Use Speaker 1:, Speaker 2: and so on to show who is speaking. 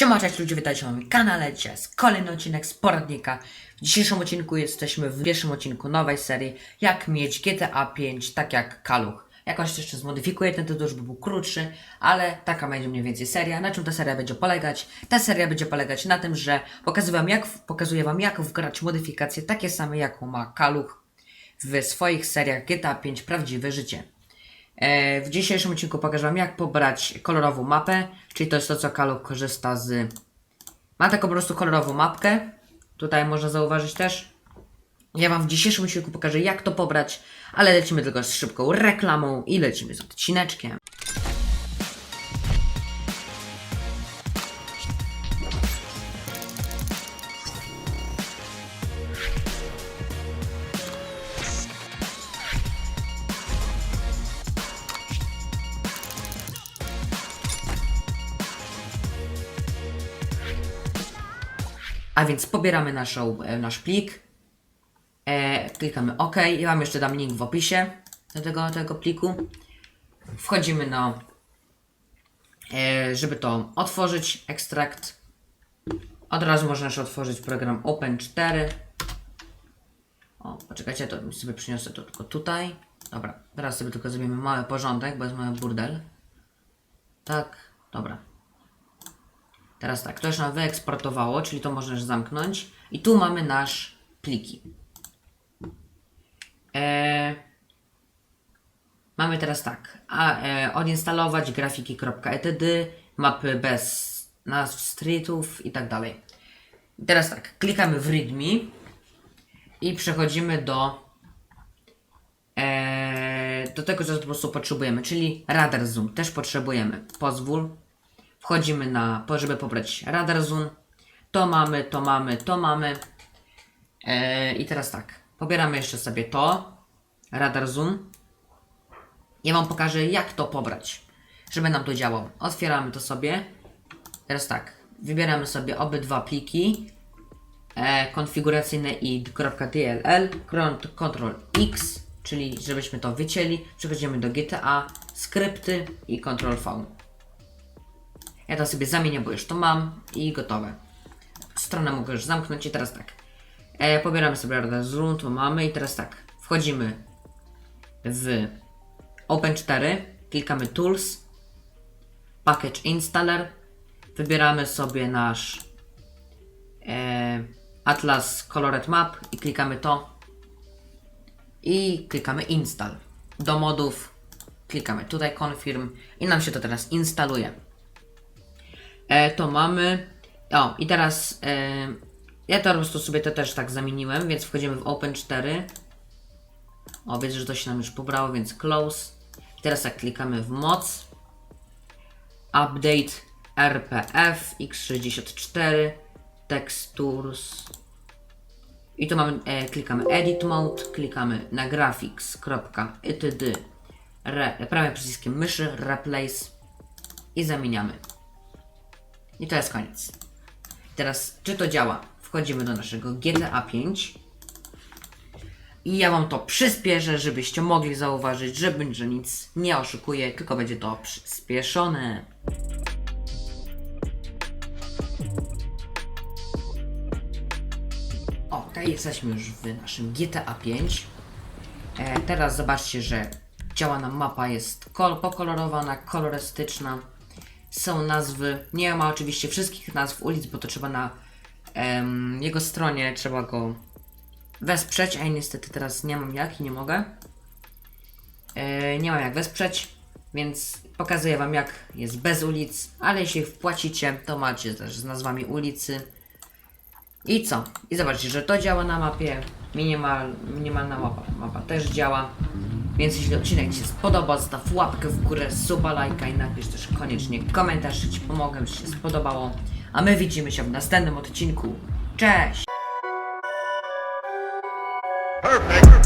Speaker 1: Siema, cześć ludzie, witajcie na moim kanale. Dzisiaj kolejny odcinek z poradnika. W dzisiejszym odcinku jesteśmy w pierwszym odcinku nowej serii Jak mieć GTA 5 tak jak Kaluch. Jakoś jeszcze zmodyfikuję ten tytuł, żeby był krótszy, ale taka będzie mniej więcej seria. Na czym ta seria będzie polegać? Ta seria będzie polegać na tym, że pokazuję wam jak, pokazuję wam jak wgrać modyfikacje takie same jaką ma Kaluch w swoich seriach GTA 5 Prawdziwe Życie. E, W dzisiejszym odcinku pokażę Wam, jak pobrać kolorową mapę, czyli to jest to, co Kalu korzysta z... Ma taką po prostu kolorową mapkę, tutaj można zauważyć też. Ja Wam w dzisiejszym odcinku pokażę, jak to pobrać, ale lecimy tylko z szybką reklamą i lecimy z odcineczkiem. A więc pobieramy naszą, e, nasz plik, e, klikamy OK. Ja Wam jeszcze dam link w opisie do tego, tego pliku. Wchodzimy na, e, żeby to otworzyć, ekstrakt. Od razu możesz otworzyć program Open4. O, poczekajcie, to sobie przyniosę to tylko tutaj. Dobra, teraz sobie tylko zrobimy mały porządek, bo jest mały burdel. Tak, dobra. Teraz tak, to już nam wyeksportowało, czyli to możesz zamknąć. I tu mamy nasz pliki. Eee, mamy teraz tak, a, e, odinstalować grafiki.etd, mapy bez nazw streetów i tak dalej. Teraz tak, klikamy w readme i przechodzimy do e, do tego, co po prostu potrzebujemy, czyli radar zoom też potrzebujemy. Pozwól, Wchodzimy na, żeby pobrać radar zoom. To mamy, to mamy, to mamy. E, I teraz tak, pobieramy jeszcze sobie to, radar zoom. Ja Wam pokażę, jak to pobrać, żeby nam to działało. Otwieramy to sobie. Teraz tak, wybieramy sobie obydwa pliki. E, konfiguracyjne i .dll, Ctrl X, czyli żebyśmy to wycięli. Przechodzimy do GTA, skrypty i Ctrl V. Ja to sobie zamienię, bo już to mam i gotowe. Stronę mogę już zamknąć i teraz tak. E, pobieramy sobie Radar Zoom, to mamy i teraz tak. Wchodzimy w Open4, klikamy Tools, Package Installer, wybieramy sobie nasz e, Atlas Colored Map i klikamy to i klikamy Install. Do modów klikamy tutaj Confirm i nam się to teraz instaluje. E, to mamy. O, i teraz e, ja to po prostu sobie to też tak zamieniłem, więc wchodzimy w Open 4. O, widzę, że to się nam już pobrało, więc close. Teraz tak klikamy w moc. Update RPF x64 textures. I tu mamy, e, klikamy edit mode, klikamy na graphics.itd re, prawym przyciskiem myszy replace i zamieniamy. I to jest koniec. Teraz, czy to działa? Wchodzimy do naszego GTA 5. I ja wam to przyspieszę, żebyście mogli zauważyć, że będzie nic nie oszukuje, tylko będzie to przyspieszone. O, tutaj jesteśmy już w naszym GTA 5. E, teraz zobaczcie, że działa nam mapa, jest kol pokolorowana, kolorystyczna. Są nazwy, nie ma oczywiście wszystkich nazw ulic, bo to trzeba na em, jego stronie, trzeba go wesprzeć, a niestety teraz nie mam jak i nie mogę. E, nie mam jak wesprzeć, więc pokazuję wam jak jest bez ulic, ale jeśli wpłacicie, to macie też z nazwami ulicy. I co? I zobaczcie, że to działa na mapie. Minimal, minimalna mapa, mapa też działa. Więc jeśli odcinek Ci się spodoba, zostaw łapkę w górę, suba, lajka i napisz też koniecznie komentarz, czy Ci pomogę, czy się spodobało. A my widzimy się w następnym odcinku. Cześć!
Speaker 2: Perfect.